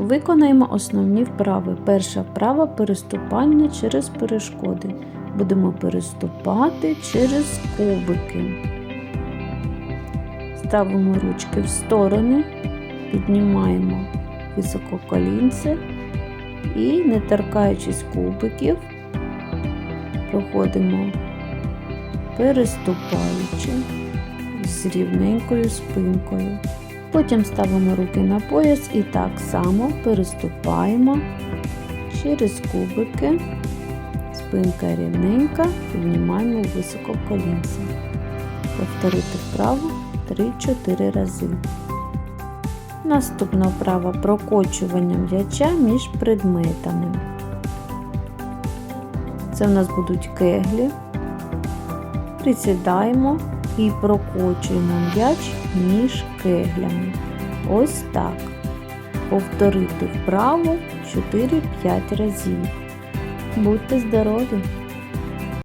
Виконаємо основні вправи. Перша вправа переступання через перешкоди. Будемо переступати через кубики. Ставимо ручки в сторони, піднімаємо високо колінце і, не торкаючись кубиків, проходимо переступаючи з рівненькою спинкою. Потім ставимо руки на пояс і так само переступаємо через кубики, спинка рівненька, піднімаємо високо колінце. Повторити вправо 3-4 рази. Наступна вправа прокочування м'яча між предметами. Це в нас будуть кеглі. Присідаємо і прокочуємо м'яч між кеглями. Ось так. Повторити вправо 4-5 разів. Будьте здорові!